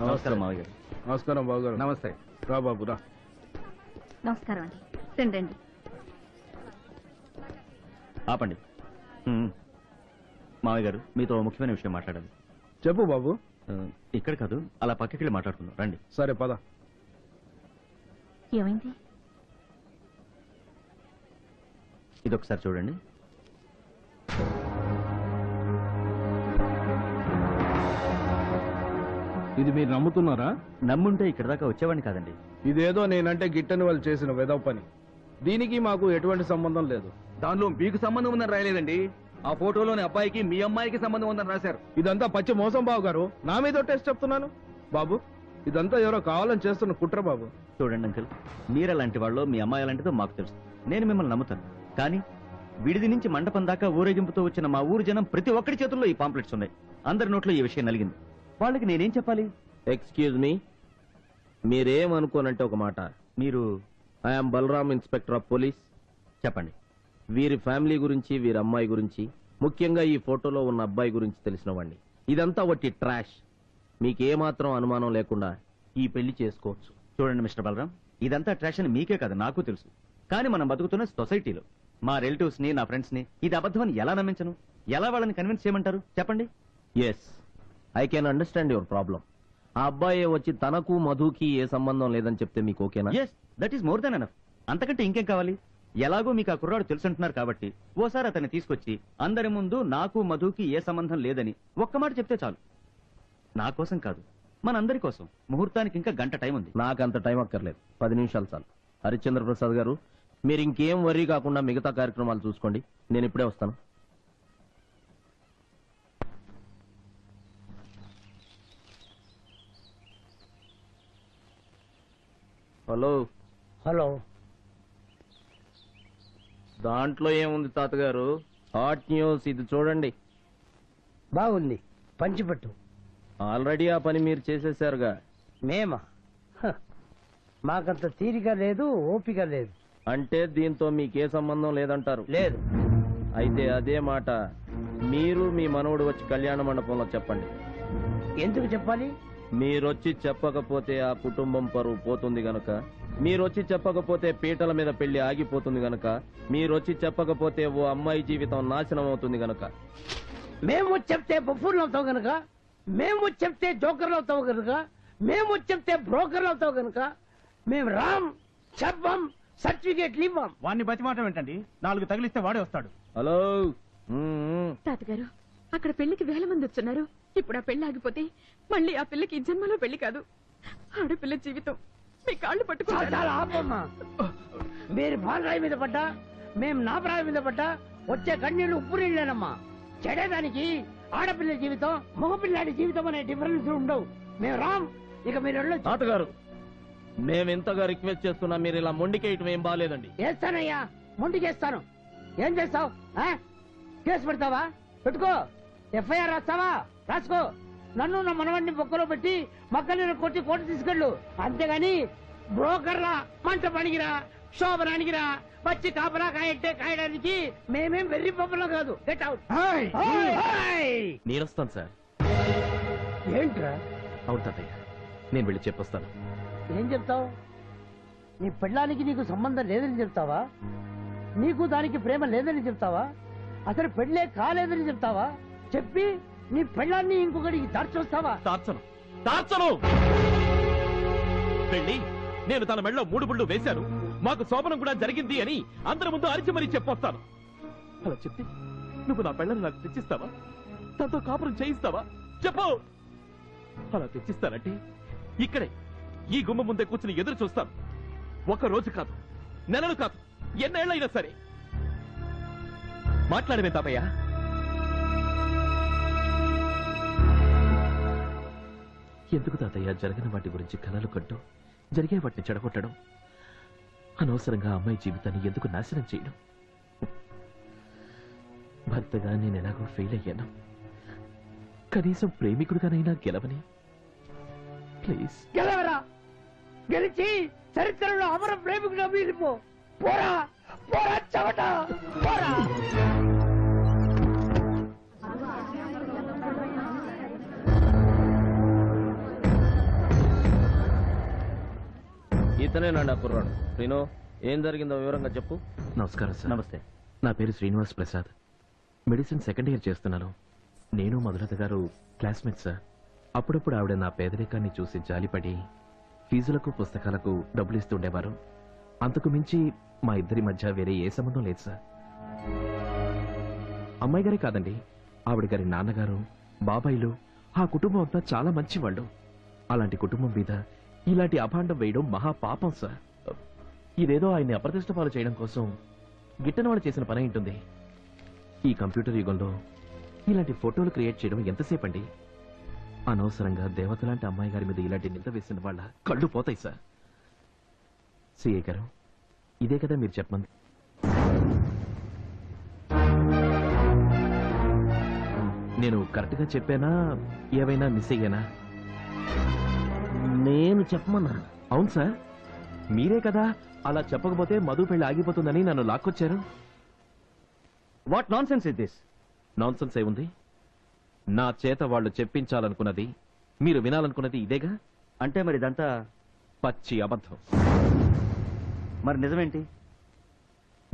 నమస్కారం మావయ్య గారు. నమస్కారం బాబు గారు నమస్తే. రా బాబు రా. నమస్కారం అండి. రండి రండి. ఆపండి. హ్మ్. మావయ్య గారు మీతో ఓ ముఖ్యమైన విషయం మాట్లాడాలి. చెప్పు బాబు. ఆ, ఇక్కడ కాదు అలా పక్కకి వెళ్ళి మాట్లాడుకుందాం. రండి. సరే పద. ఏమైంది? ఇది ఒకసారి చూడండి. ఇది మీరు నమ్ముతున్నారా? నమ్ముంటే ఇక్కడ దాకా వచ్చేవాడిని కాదండి. ఇదేదో నేనంటే గిట్టని వాళ్ళు చేసిన వెదవ పని. దీనికి మాకు ఎటువంటి సంబంధం లేదు. దానిలో మీకు సంబంధం ఉందని రాయలేదండి. ఆ ఫోటోలోని అబ్బాయికి మీ అమ్మాయికి సంబంధం ఉందని రాశారు. ఇదంతా పచ్చి మోసం బాబు గారు. నా మీద టెస్ట్ చెప్తున్నాను. బాబు ఇదంతా ఎవరో కావాలని చేస్తున్న కుట్ర బాబు. చూడండి అంకుల్ మీరెలాంటి వాళ్ళు మీ అమ్మాయి అలాంటిదో మాకు తెలుసు. నేను మిమ్మల్ని నమ్ముతాను. కానీ విడిది నుంచి మండపం దాకా ఊరేగింపుతో వచ్చిన మా ఊరు జనం ప్రతి ఒక్కరి చేతుల్లో ఈ పాంప్లెట్స్ ఉన్నాయి. అందరి నోట్లో ఈ విషయం నలిగింది. వాళ్ళకి నేనేం చెప్పాలి? ఎక్స్క్యూజ్ మీ మీరేమనుకోనంటే ఒక మాట. మీరు I'm Balaram inspector of police చెప్పండి. వీరి ఫ్యామిలీ గురించి వీరి అమ్మాయి గురించి ముఖ్యంగా ఈ ఫోటోలో ఉన్న అబ్బాయి గురించి తెలిసిన వాడిని ఇదంతా వట్టి ట్రాష్. మీకేమాత్రం అనుమానం లేకుండా ఈ పెళ్ళి చేసుకోవచ్చు. చూడండి మిస్టర్ బలరాం. ఇదంతా ట్రాష్ అని మీకే కాదు నాకు తెలుసు. కానీ మనం బతుకుతున్న సొసైటీలో మా రిలేటివ్స్ని నా ఫ్రెండ్స్ని ఇది అబద్ధమని ఎలా నమ్మించను? ఎలా వాళ్ళని కన్విన్స్ చేయమంటారు? చెప్పండి. Yes I can understand your problem ఆ అబ్బాయి వచ్చి తనకు మధుకి ఏ సంబంధం లేదని చెప్తే మీకు ఓకేనా? Yes that is more than enough అంతకంటే ఇంకేం కావాలి? ఎలాగో మీకు ఆ కుర్రాడు తెలుసుంటున్నారు కాబట్టి ఓసారి అతన్ని తీసుకొచ్చి అందరి ముందు నాకు మధుకి ఏ సంబంధం లేదని ఒక్క మాట చెప్తే చాలు. నా కోసం కాదు మనందరి కోసం. ముహూర్తానికి ఇంకా గంట టైం ఉంది. నాకంత టైం అక్కర్లేదు. పది నిమిషాలు చాలు. హరిశ్చంద్ర ప్రసాద్ గారు మీరు ఇంకేం వర్రీ కాకుండా మిగతా కార్యక్రమాలు చూసుకోండి. నేను ఇప్పుడే వస్తాను. హలో. హలో. దాంట్లో ఏముంది తాతగారు? హాట్ న్యూస్ ఇది చూడండి. బాగుంది. పంచిపెట్టు. ఆల్రెడీ ఆ పని మీరు చేసేసారుగా. మేమా? హ, మాకంత తీరిక లేదు ఓపిక లేదు. అంటే దీంతో మీకే సంబంధం లేదంటారు. లేదు. అయితే అదే మాట మీరు మీ మనవడు వచ్చి కళ్యాణ మండపంలో చెప్పండి. ఎందుకు చెప్పాలి? మీరొచ్చి చెప్పకపోతే ఆ కుటుంబం పరువు పోతుంది గనక మీరొచ్చి చెప్పకపోతే పీటల మీద పెళ్ళి ఆగిపోతుంది గనక మీరొచ్చి చెప్పకపోతే ఓ అమ్మాయి జీవితం నాశనం అవుతుంది గనక. మేము చెప్తే బఫూర్లు అవుతావు గనుక మేము చెప్తే జోకర్లు అవుతావు గనుక మేము చెప్తే బ్రోకర్లు అవుతావు గనుక మేము రామ్ చెప్పం సర్టిఫికేట్లు ఇవ్వం. వాడిని బతిమాటం ఏంటండి? నాలుగు తగిలిస్తే వాడే వస్తాడు. హలో. తాతగారు అక్కడ పెళ్ళికి వేల మంది వచ్చున్నారు ఇప్పుడు ఆ పెళ్ళి ఆగిపోతే మళ్ళీ ఆ పిల్లకి ఈ జన్మలో పెళ్ళి కాదు. ఆడపిల్ల జీవితం మీ కాళ్ళు పట్టుకుంటారు. చాలా ఆపమ్మా. మీరు పాలరాయి మీద పడ్డా మేము నా ప్రాయి మీద పడ్డా వచ్చే కన్నీళ్ళు ఉప్పు నీళ్ళేనమ్మా. చెడేదానికి ఆడపిల్ల జీవితం మగపిల్లాడి జీవితం అనే డిఫరెన్స్ ఉండవు. మేము రామ్ ఇక మీరు వెళ్ళొచ్చు. తాతగారు మేము ఇంతగా రిక్వెస్ట్ చేస్తున్నా మీరు ఇలా మొండికేయటం ఏం బాగాలేదండి వేస్తానయ్యా ముందుకేస్తాను ఏం చేస్తావు కేసు పెడతావా? పెట్టుకో. ఎఫ్ఐఆర్ రాస్తావా? రాసుకో. నన్ను నా మనవాడిని బొక్కలో పెట్టి మక్కలను కొట్టి కోర్టు తీసుకెళ్ళు. అంతేగాని బ్రోకర్లా మంట పనికిరా శోభనానికిరా వచ్చి కాపలా కాయంటే కాయడానికి మేమేం వెర్రి పప్పులో కాదు. గెట్ అవుట్ నేను వస్తాను సార్. ఏంట్రా? అవును తాతయ్య నేను వెళ్ళి చెప్పొస్తాను. ఏం చెప్తావు? నీ పెళ్ళానికి నీకు సంబంధం లేదని చెప్తావా? నీకు దానికి ప్రేమ లేదని చెప్తావా? అసలు పెళ్ళే కాలేదని చెప్తావా? చెప్పి నీ పెళ్ళాన్ని ఇంకొకటికి దార్చొస్తావా? దార్చను. దార్చను! వెళ్ళి నేను తన మెళ్ళలో మూడు ముళ్ళు వేశాను. మాకు శోభనం కూడా జరిగింది అని అందరి ముందు అరిచి మరీ చెప్పొస్తాను. అలా చెప్తే నువ్వు నా పెళ్ళని నాకు తెచ్చిస్తావా? తనతో కాపురం చేయిస్తావా? చెప్పు! అలా తెచ్చిస్తానంటే ఇక్కడే ఈ గుమ్మ ముందే కూర్చుని ఎదురు చూస్తాను. ఒక రోజు కాదు నెలలు కాదు ఎన్నేళ్ళైనా సరే. మాట్లాడమే తాపయ్యా ఎందుకు తాతయ్య జరిగిన వాటి గురించి కలలు కంటూ జరిగే వాటిని చెడగొట్టడం? అనవసరంగా అమ్మాయి జీవితాన్ని ఎందుకు నాశనం చేయడం? భర్తగా నేను ఎలాగో ఫెయిల్ అయ్యాను. కనీసం ప్రేమికుడుగానైనా గెలవని. ప్లీజ్ గెలవరా? గెలిచి చరిత్రలో అమర ప్రేమికుడు పోరా! పోరా చవట పోరా! ఇతనేనండి ఆ కుర్రాడు. శ్రీను ఏం జరిగిందో వివరంగా చెప్పు. నమస్కారం సార్. నమస్తే. నా పేరు Srinivas Prasad. Medicine second year చేస్తున్నాను. నేను మధులత గారు క్లాస్మేట్ సార్. అప్పుడప్పుడు ఆవిడ నా పేదరికాన్ని చూసి జాలిపడి ఫీజులకు పుస్తకాలకు డబ్బులు ఇస్తుండేవారు అంతకు మించి మా ఇద్దరి మధ్య వేరే ఏ సంబంధం లేదు సార్. అమ్మాయి గారే కాదండి ఆవిడ గారి నాన్నగారు బాబాయిలు ఆ కుటుంబం అంతా చాలా మంచివాళ్ళు. అలాంటి కుటుంబం మీద ఇలాంటి అభాండం వేయడం మహా పాపం సార్. ఇదేదో ఆయన్ని అప్రతిష్ట పాలు చేయడం కోసం గిట్టన చేసిన పని ఉంటుంది. ఈ కంప్యూటర్ యుగంలో ఇలాంటి ఫోటోలు క్రియేట్ చేయడం ఎంతసేపు అండి అనవసరంగా దేవత లాంటి అమ్మాయి గారి మీద ఇలాంటి నింద వేసిన వాళ్ళ కళ్ళు పోతాయి సార్. సిఏ గారు ఇదే కదా మీరు చెప్పమంది. నేను కరెక్ట్గా చెప్పానా? ఏవైనా మిస్ అయ్యానా? నేను చెప్పమన్నా అవును సార్. మీరే కదా? అలా చెప్పకపోతే మధు పెళ్ళి ఆగిపోతుందని నన్ను లాక్కొచ్చారు. What nonsense is this nonsense ఏముంది? నా చేత వాళ్ళు చెప్పించాలనుకున్నది మీరు వినాలనుకున్నది ఇదేగా? అంటే మరి ఇదంతా పచ్చి అబద్ధం. మరి నిజమేంటి?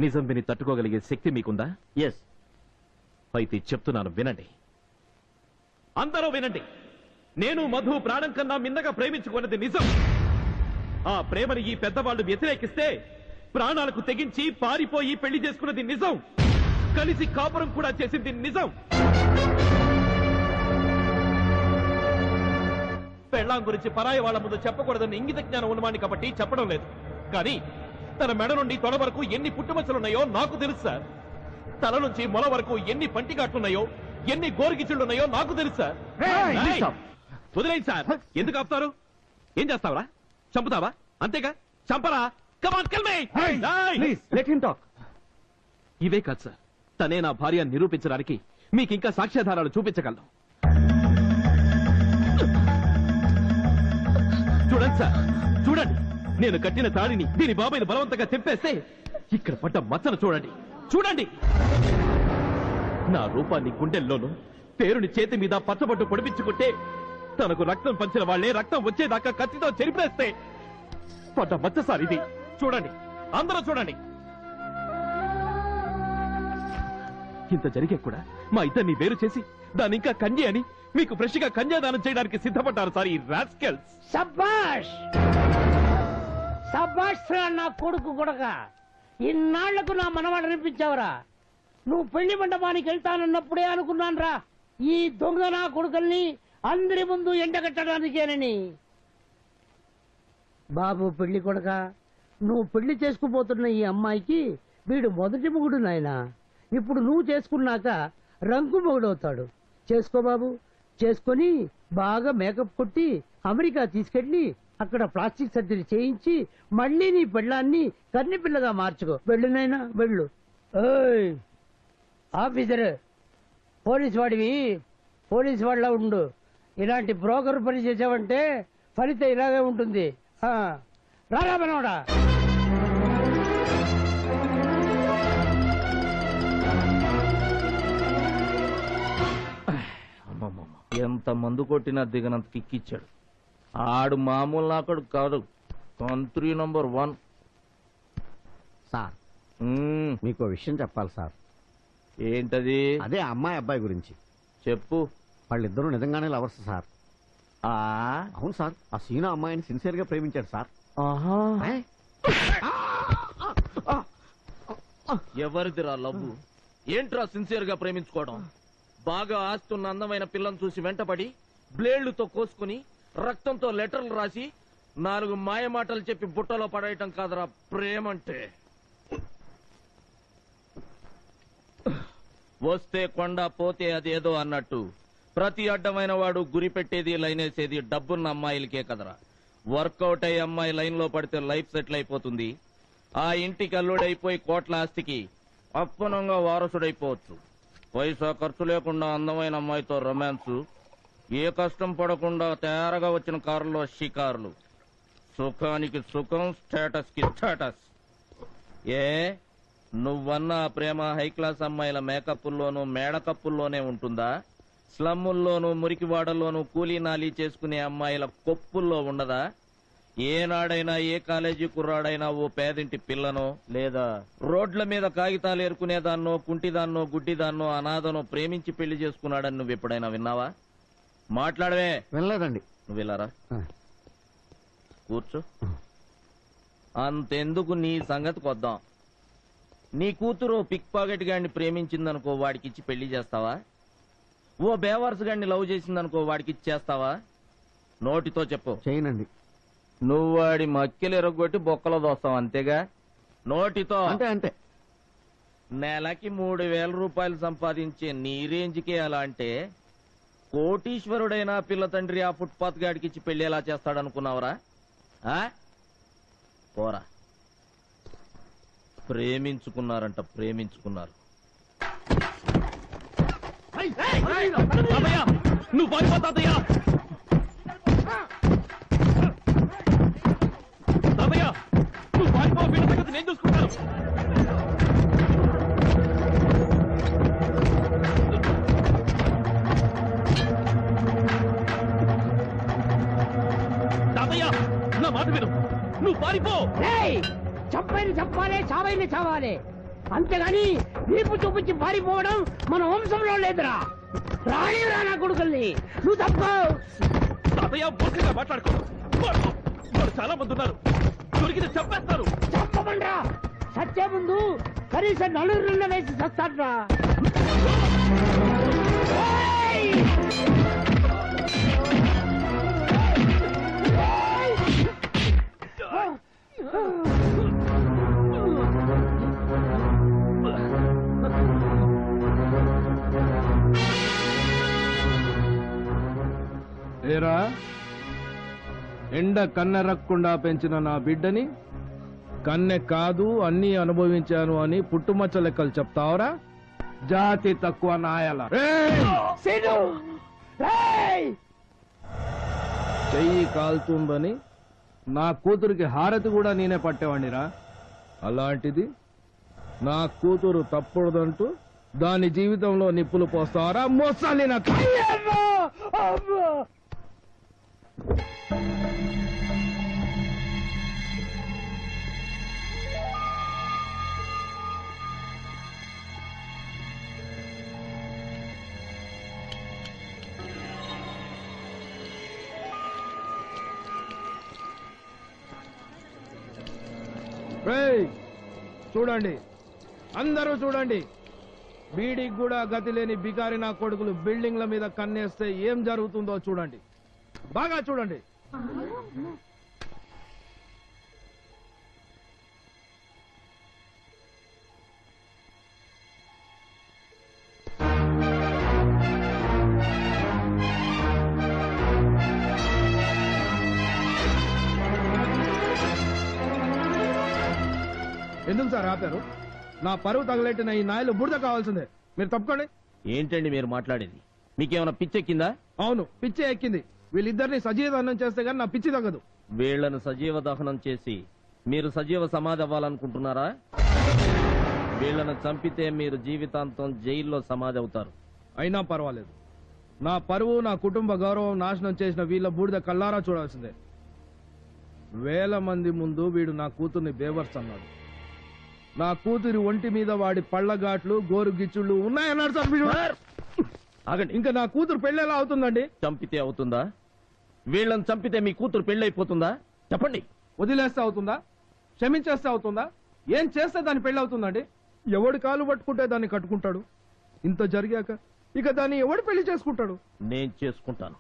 నిజం విని తట్టుకోగలిగే శక్తి మీకుందా? ఎస్ అయితే చెప్తున్నాను వినండి. అందరూ వినండి. నేను మధు ప్రాణం కన్నా మిన్నగా ప్రేమించుకున్నది నిజం. ఆ ప్రేమని ఈ పెద్దవాళ్ళు వ్యతిరేకిస్తే ప్రాణాలకు తెగించి పారిపోయి పెళ్ళి చేసుకున్నది నిజం. కలిసి కాపురం కూడా చేసింది నిజం. పెళ్ళాం గురించి పరాయి వాళ్ళ ముందు చెప్పకూడదని ఇంగిత జ్ఞానం ఉన్నవాడిని కాబట్టి చెప్పడం లేదు. కానీ తన మెడ నుండి తొడ వరకు ఎన్ని పుట్టుమచ్చలున్నాయో నాకు తెలుసు సార్. తల నుంచి మొల వరకు ఎన్ని పంటిగాట్లున్నాయో ఎన్ని గోరుగిచ్చులున్నాయో నాకు తెలుసు సార్! వదిలేయండి సార్. ఎందుకు ఆపుతారు? ఏం చేస్తావరా? చంపుతావా? అంతేగా? చంపరా? Come on kill me please let him talk ఇవే కాదు సార్. తనే నా భార్య నిరూపించడానికి మీకు ఇంకా సాక్ష్యాధారాలు చూపించగలను. చూడండి సార్. చూడండి. నేను కట్టిన తాడిని దీని బాబాయిని బలవంతంగా తెప్పేస్తే ఇక్కడ పడ్డ మచ్చను చూడండి. చూడండి. నా రూపాన్ని గుండెల్లోనూ పేరుని చేతి మీద పచ్చబట్టు పొడిపించుకుంటే తనకు రక్తం పంచిన వాళ్ళే రక్తం వచ్చేదాకా కత్తితో చెరిపేస్తే పడ్డ మచ్చ సార్ ఇది. చూడండి. అందరూ చూడండి. ఇంత జరిగే కూడా మా ఇద్దరిని వేరు చేసి దాని ఇంకా కంజి అని మీకు ఫ్రెష్గా కన్యాదానం చేయడానికి సిద్ధపడ్డారు సార్ ఈ రాస్కెల్స్. సబ్బాష్! సబ్బాష్ రా నా కొడుకు కొడక. ఇన్నాళ్ళకు నా మనవాడు అనిపించావురా. నువ్వు పెళ్ళి మండపానికి వెళ్తానన్నప్పుడే అనుకున్నాను రా ఈ దొంగ నా కొడుకుల్ని అందరి ముందు ఎండగట్టడానికేనని బాబు పెళ్ళి కొడక నువ్వు పెళ్ళి చేసుకుపోతున్న ఈ అమ్మాయికి వీడు మొదటి మొగుడు నాయనా. ఇప్పుడు నువ్వు చేసుకున్నాక రంకు మొగుడవుతాడు. చేసుకో బాబు చేసుకొని బాగా మేకప్ కొట్టి అమెరికా తీసుకెళ్ళి అక్కడ ప్లాస్టిక్ సర్జరీ చేయించి మళ్ళీ నీ పెళ్ళాన్ని కన్ని పిల్లగా మార్చుకో. వెళ్ళు నాయనా వెళ్ళు. ఓయ్ ఆఫీసర్ పోలీస్ వాడివి పోలీస్ వాళ్ళ ఉండు. ఇలాంటి బ్రోకర్ పని చేసావంటే ఫలితం ఇలాగే ఉంటుంది. ఆ, రారా మనవాడా ఎంత మందు కొట్టినా దిగనంత కిక్కిచ్చాడు ఆడు మామూలు నాకడు కాదు. Country number one. సార్. మీకు విషయం చెప్పాలి సార్. ఏంటది? అదే అమ్మాయి అబ్బాయి గురించి. చెప్పు. వాళ్ళిద్దరూ నిజంగానే లవర్స్ సార్. ఆ? అవును సార్. ఆ సీనా అమ్మాయిని సిన్సియర్గా ప్రేమించాడు సార్. ఆహా. ఏ? ఎవరిదిరా లవ్వు? ఏంట్రా సిన్సియర్గా ప్రేమించుకోవడం? బాగా ఆస్తున్న అందమైన పిల్లని చూసి వెంటపడి బ్లేడ్లతో కోసుకుని రక్తంతో లెటర్లు రాసి నాలుగు మాయ మాటలు చెప్పి బుట్టలో పడేయటం కాదురా ప్రేమంటే. వస్తే కొండ పోతే అదేదో అన్నట్టు. ప్రతి అడ్డమైన వాడు గురి పెట్టేది లైనేసేది డబ్బున్న అమ్మాయిలకే కదరా. వర్కౌట్ అయ్యే అమ్మాయి లైన్లో పడితే లైఫ్ సెటిల్ అయిపోతుంది. ఆ ఇంటికి అల్లుడైపోయి కోట్ల ఆస్తికి అప్పనంగా వారసుడైపోవచ్చు. పైసా ఖర్చు లేకుండా అందమైన అమ్మాయితో రొమాన్స్. ఏ కష్టం పడకుండా తయారుగా వచ్చిన కారులో షికారులు. సుఖానికి సుఖం స్టేటస్కి స్టేటస్. ఏ? నువ్వన్న ఆ ప్రేమ హై క్లాస్ అమ్మాయిల మేకప్పుల్లోనూ మేడకప్పుల్లోనే ఉంటుందా? స్లమ్ముల్లోనూ మురికివాడల్లోనూ కూలీ నాలీ చేసుకునే అమ్మాయిల కొప్పుల్లో ఉండదా? ఏనాడైనా ఏ కాలేజీ కుర్రాడైనా ఓ పేదింటి పిల్లనో లేదా రోడ్ల మీద కాగితాలు ఏరుకునేదాన్నో కుంటిదాన్నో గుడ్డిదాన్నో అనాథనో ప్రేమించి పెళ్ళి చేసుకున్నాడని నువ్వు ఎప్పుడైనా విన్నావా? మాట్లాడవే. వినలేదండి. నువ్వు వెళ్ళారా. కూర్చో. అంతెందుకు నీ సంగతి కొద్దాం. నీ కూతురు పిక్ పాకెట్ గాడిని ప్రేమించిందనుకో వాడికి ఇచ్చి పెళ్ళి చేస్తావా? ఓ బేవర్స్ గాడిని లవ్ చేసిందనుకో వాడికి ఇచ్చి చేస్తావా? నోటితో చెప్పు. చేయనండి. నువ్వు వాడి మక్కెలు ఎరగొట్టి బొక్కలో దోస్తావు అంతేగా? నోటితో. అంటే అంటే. నెలకి మూడు వేల రూపాయలు సంపాదించే నీ రేంజ్కే అలా అంటే కోటీశ్వరుడైన పిల్ల తండ్రి ఆ ఫుట్పాత్ గాడికి ఇచ్చి పెళ్ళి ఎలా చేస్తాడనుకున్నావురా? పోరా. ప్రేమించుకున్నారంట ప్రేమించుకున్నారు. తాతయ్య నువ్వు పారిపో తాతయ్య తాతయ్య నువ్వు పారిపో వీళ్ళ సంగతి నేను చూసుకుంటాను తాతయ్య నా మాట విను. నువ్వు పారిపో. రేయ్ చంపైన చంపాలి చావైన చావాలి. అంతేగాని వీపు చూపించి పారిపోవడం మన వంశంలో లేదురా. రాణి రానా కొడుకుల్ని. నువ్వు తప్పు తాతయ్య పూర్తిగా మాట్లాడుకో. వాడు- వాడు చాలా మంది ఉన్నారు. దొరికితే చంపేస్తారు. చంపమండ్రా. సత్య ముందు కనీసం నలుగురిలో వేసి సస్తాడ్రా! ఏరా ఎండ కన్నెరక్కుండా పెంచిన నా బిడ్డని కన్నె కాదు అన్నీ అనుభవించాను అని పుట్టుమచ్చ లెక్కలు చెప్తావరా? జాతి తక్కువ నాయల! చెయ్యి కాలుతుందని నా కూతురికి హారతి కూడా నేనే పట్టేవాడిరా అలాంటిది నా కూతురు తప్పుడుదంటూ దాని జీవితంలో నిప్పులు పోస్తావరా మోసాలి నా! చూడండి. అందరూ చూడండి. బీడికి కూడా గతి లేని బికారి నా కొడుకులు బిల్డింగ్ల మీద కన్నేస్తే ఏం జరుగుతుందో చూడండి. బాగా చూడండి. ఎందుకు సార్ ఆపారు? నా పరువు తగలెట్టిన ఈ నాయలు బురద కావాల్సిందే. మీరు తప్పుకోండి. ఏంటండి మీరు మాట్లాడేది? మీకేమైనా పిచ్చెక్కిందా? అవును పిచ్చి ఎక్కింది. వీళ్ళిద్దరిని సజీవదన్నం చేస్తే గానీ నా పిచ్చి తగ్గదు. వీళ్ళను సజీవ దహనం చేసి మీరు సజీవ సమాధి అవ్వాలనుకుంటున్నారా? వీళ్ళను చంపితే మీరు జీవితాంతం జైల్లో సమాధి అవుతారు. అయినా పర్వాలేదు. నా పరువు నా కుటుంబ గౌరవం నాశనం చేసిన వీళ్ళ బూడిద కల్లారా చూడాల్సిందే. వేల మంది ముందు వీడు నా కూతుర్ని బేవర్స్ అన్నాడు. నా కూతురి ఒంటి మీద వాడి పళ్ళగాట్లు గోరు గిచ్చుళ్ళు ఉన్నాయన్నాడు సార్. వీడు ఆగండి ఇంకా నా కూతురు పెళ్ళి ఎలా అవుతుందండి? చంపితే అవుతుందా? వీళ్ళని చంపితే మీ కూతురు పెళ్ళైపోతుందా? చెప్పండి. వదిలేస్తే అవుతుందా? క్షమించేస్తే అవుతుందా? ఏం చేస్తే దాని పెళ్ళి అవుతుందండి ఎవడి కాలు పట్టుకుంటే దాన్ని కట్టుకుంటాడు? ఇంత జరిగాక ఇక దాన్ని ఎవడు పెళ్ళి చేసుకుంటాడు? నేను చేసుకుంటాను.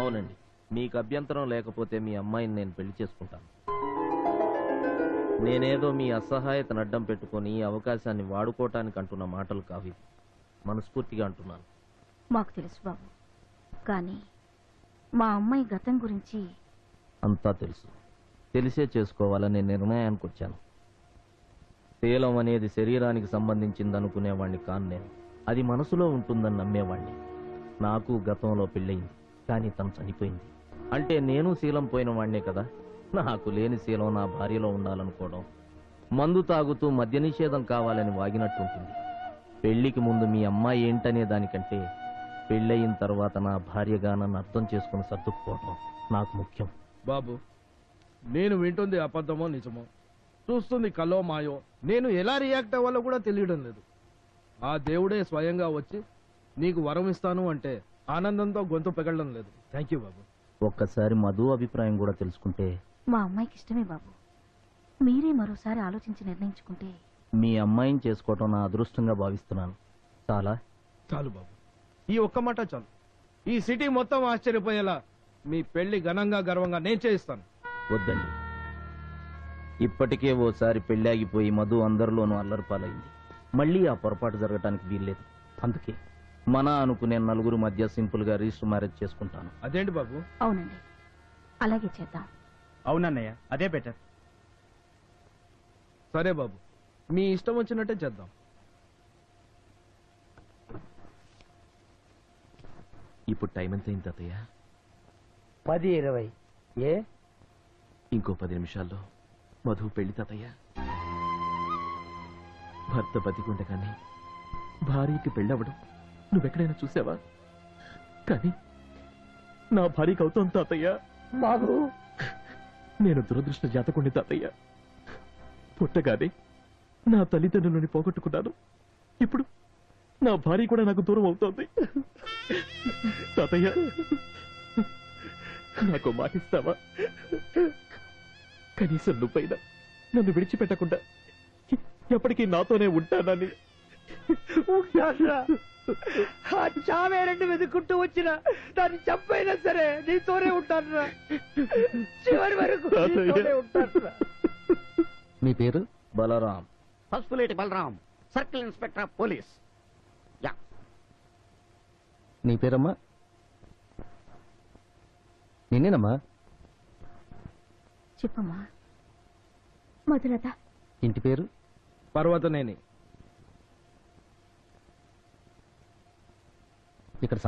అవునండి. మీకు అభ్యంతరం లేకపోతే మీ అమ్మాయిని నేను పెళ్ళి చేసుకుంటాను. నేనేదో మీ అసహాయతను అడ్డం పెట్టుకొని అవకాశాన్ని వాడుకోవటానికి అంటున్న మాటలు కావి. మనస్ఫూర్తిగా అంటున్నాను. మాకు తెలుసు బాబు. కానీ మా అమ్మాయి గతం గురించి అంతా తెలుసు. తెలిసే చేసుకోవాలనే నిర్ణయానికి వచ్చాను. శీలం అనేది శరీరానికి సంబంధించింది అనుకునేవాణ్ణి కాను నేను. అది మనసులో ఉంటుందని నమ్మేవాణ్ణి. నాకు గతంలో పెళ్ళయింది కానీ తను చనిపోయింది. అంటే నేను శీలం పోయిన వాణ్ణే కదా. నాకు లేని శీలం నా భార్యలో ఉండాలనుకోవడం. మందు తాగుతూ మద్య నిషేధం కావాలని వాగినట్టుంటుంది. పెళ్ళికి ముందు మీ అమ్మాయి ఏంటనే దానికంటే పెళ్ళయిన తర్వాత నా భార్యగా నన్ను అర్థం చేసుకుని సర్దుకుపోవటం నాకు ముఖ్యం. బాబు నేను వింటుంది అబద్ధమో నిజమో చూస్తుంది కలో మాయో నేను ఎలా రియాక్ట్ అవ్వాలో కూడా తెలియడం లేదు. ఆ దేవుడే స్వయంగా వచ్చి నీకు వరం ఇస్తాను అంటే ఆనందంతో గొంతు పెగలడం లేదు. థ్యాంక్ యూ బాబు. ఒక్కసారి మధు అభిప్రాయం కూడా తెలుసుకుంటే మా అమ్మాయికి ఇష్టమే బాబు. మీరే మరోసారి ఆలోచించి నిర్ణయించుకుంటే మీ అమ్మాయిని చేసుకోవటం నా అదృష్టంగా భావిస్తున్నాను. చాలా. చాలు బాబు. ఈ ఒక్క మాట చాలు. ఈ సిటీ మొత్తం ఆశ్చర్యపోయేలా మీ పెళ్ళి ఘనంగా గర్వంగా నేను చేయిస్తాను. వద్దండి. ఇప్పటికే ఓసారి పెళ్ళాగిపోయి మధు అందరిలోనూ అల్లరిపాలైంది మళ్ళీ ఆ పొరపాటు జరగటానికి వీల్లేదు. అందుకే మన అనుకునే నలుగురు మధ్య సింపుల్గా రిజిస్టర్ మ్యారేజ్ చేసుకుంటాను. అదేంటి బాబు? అవునండి. అలాగే చేద్దాం. అవునన్నయ్య అదే బెటర్. సరే బాబు మీ ఇష్టం వచ్చినట్టే చేద్దాం. ఇప్పుడు టైం ఎంత అయింది తాతయ్య? పది ఇరవై. ఏ? ఇంకో పది నిమిషాల్లో మధు పెళ్ళి తాతయ్య. భర్త బతికుండగానే భార్యకి పెళ్ళవడం నువ్వెక్కడైనా చూసావా? కానీ నా భార్యకి అవుతాం తాతయ్య. బాబు నేను దురదృష్ట జాతకుండి తాతయ్య. పుట్టగానే నా తల్లిదండ్రులని పోగొట్టుకున్నాను. ఇప్పుడు నా భార్య కూడా నాకు దూరం అవుతోంది. తాతయ్య నాకు మాటిస్తావా? కనీసం నువ్వైనా నన్ను విడిచిపెట్టకుండా ఎప్పటికీ నాతోనే ఉంటానని. ఆ చావే రెండు వెతుక్కుంటూ వచ్చిన దాన్ని చంపైనా సరే నీతోనే ఉంటానురా. చివరి వరకు నీతోనే ఉంటానురా. మీ పేరు? Balaram. Pasupuleti Balaram circle inspector of police. నీ పేరమ్మా? నిన్నేనమ్మా? చెప్పమ్మా. మధులత ఇంటి పేరు? పర్వతనేని. ఇక్కడ